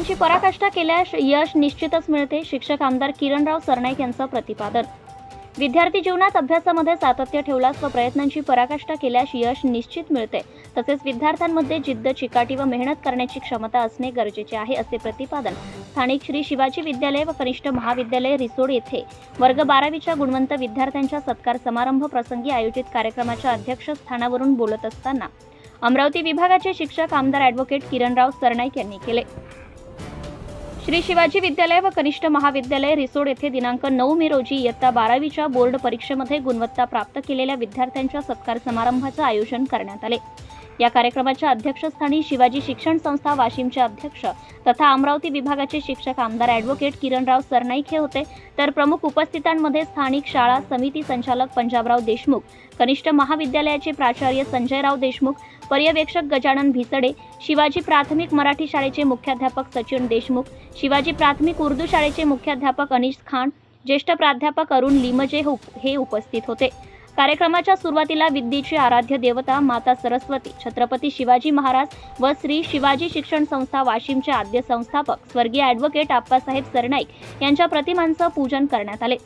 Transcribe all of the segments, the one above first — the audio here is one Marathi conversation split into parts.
त्यांची पराकाष्ठा केल्यास यश निश्चितच मिळते. शिक्षक आमदार किरणराव सरनाईक यांचं प्रतिपादन. विद्यार्थी जीवनात अभ्यासामध्ये सातत्य ठेवल्यास व प्रयत्नांची पराकाष्ठा केल्यास यश निश्चित मिळते. तसेच विद्यार्थ्यांमध्ये जिद्द चिकाटी व मेहनत करण्याची क्षमता असणे गरजेचे आहे असे प्रतिपादन स्थानिक श्री शिवाजी विद्यालय व कनिष्ठ महाविद्यालय रिसोड येथे वर्ग बारावीच्या गुणवंत विद्यार्थ्यांच्या सत्कार समारंभ प्रसंगी आयोजित कार्यक्रमाच्या अध्यक्षस्थानावरून बोलत असताना अमरावती विभागाचे शिक्षक आमदार ॲडव्होकेट किरणराव सरनाईक यांनी केले. श्री शिवाजी विद्यालय व कनिष्ठ महाविद्यालय रिसोड येथे दिनांक नऊ मे रोजी इयत्ता बारावीच्या बोर्ड परीक्षेमध्ये गुणवत्ता प्राप्त केलेल्या विद्यार्थ्यांच्या सत्कार समारंभाचं आयोजन करण्यात आले. या कार्यक्रमाच्या अध्यक्षस्थानी शिवाजी शिक्षण संस्था वाशिमचे अध्यक्ष तथा अमरावती विभागाचे शिक्षक आमदार ॲडव्होकेट किरणराव सरनाईक हे होते. तर प्रमुख उपस्थितांमध्ये स्थानिक शाळा समिती संचालक पंजाबराव देशमुख कनिष्ठ महाविद्यालयाचे प्राचार्य संजयराव देशमुख पर्यवेक्षक गजानन भिसडे शिवाजी प्राथमिक मराठी शाळेचे मुख्याध्यापक सचिन देशमुख शिवाजी प्राथमिक उर्दू शाळेचे मुख्याध्यापक अनिश खान ज्येष्ठ प्राध्यापक अरुण लिमजे हे हे उपस्थित होते. कार्यक्रमाच्या सुरुवातीला विद्येची आराध्य देवता माता सरस्वती छत्रपती शिवाजी महाराज व श्री शिवाजी शिक्षण संस्था वाशिमचे आद्य संस्थापक स्वर्गीय ॲडव्होकेट आप्पासाहेब सरनाईक यांच्या प्रतिमांचं पूजन करण्यात आले.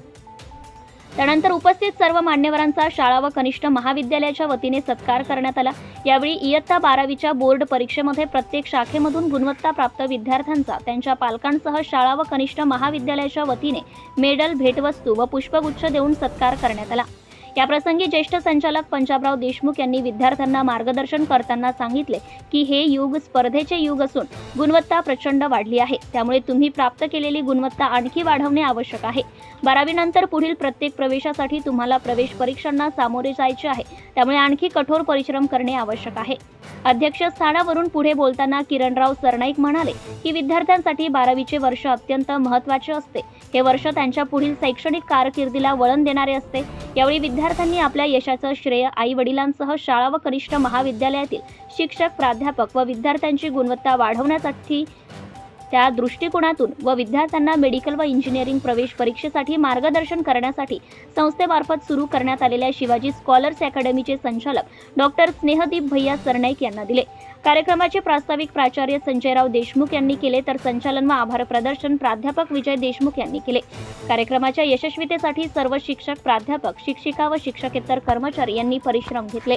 त्यानंतर उपस्थित सर्व मान्यवरांचा शाळा व कनिष्ठ महाविद्यालयाच्या वतीने सत्कार करण्यात आला. यावेळी इयत्ता बारावीच्या बोर्ड परीक्षेमध्ये प्रत्येक शाखेमधून गुणवत्ता प्राप्त विद्यार्थ्यांचा त्यांच्या पालकांसह शाळा व कनिष्ठ महाविद्यालयाच्या वतीने मेडल भेटवस्तू व पुष्पगुच्छ देऊन सत्कार करण्यात आला. याप्रसंगी ज्येष्ठ संचालक पंजाबराव देशमुख यांनी विद्यार्थ्यांना मार्गदर्शन करताना सांगितले की हे युग स्पर्धेचे युग असून गुणवत्ता प्रचंड वाढली आहे. त्यामुळे तुम्ही प्राप्त केलेली गुणवत्ता आणखी वाढवणे आवश्यक आहे. बारावीनंतर पुढील प्रत्येक प्रवेशासाठी तुम्हाला प्रवेश परीक्षांना सामोरे जायचे आहे. त्यामुळे आणखी कठोर परिश्रम करणे आवश्यक आहे. अध्यक्षस्थानावरून पुढे बोलताना किरणराव सरनाईक म्हणाले की विद्यार्थ्यांसाठी बारावीचे वर्ष अत्यंत महत्त्वाचे असते. हे वर्ष त्यांच्या पुढील शैक्षणिक कारकिर्दीला वळण देणारे असते. यावेळी विद्यार्थ्यांनी आपल्या यशाचं श्रेय आई वडिलांसह शाळा व कनिष्ठ महाविद्यालयातील शिक्षक प्राध्यापक व विद्यार्थ्यांची गुणवत्ता वाढवण्यासाठी त्या दृष्टिकोनातून व विद्यार्थ्यांना मेडिकल व इंजिनिअरिंग प्रवेश परीक्षेसाठी मार्गदर्शन करण्यासाठी संस्थेमार्फत सुरू करण्यात आलेल्या शिवाजी स्कॉलर्स अकॅडमीचे संचालक डॉक्टर स्नेहदीप भैया सरनाईक यांना दिले. कार्यक्रमाचे प्रास्ताविक प्राचार्य संजयराव देशमुख यांनी केले तर संचालन व आभार प्रदर्शन प्राध्यापक विजय देशमुख यांनी केले. कार्यक्रमाच्या यशस्वीतेसाठी सर्व शिक्षक प्राध्यापक शिक्षिका व शिक्षकेतर कर्मचारी यांनी परिश्रम घेतले.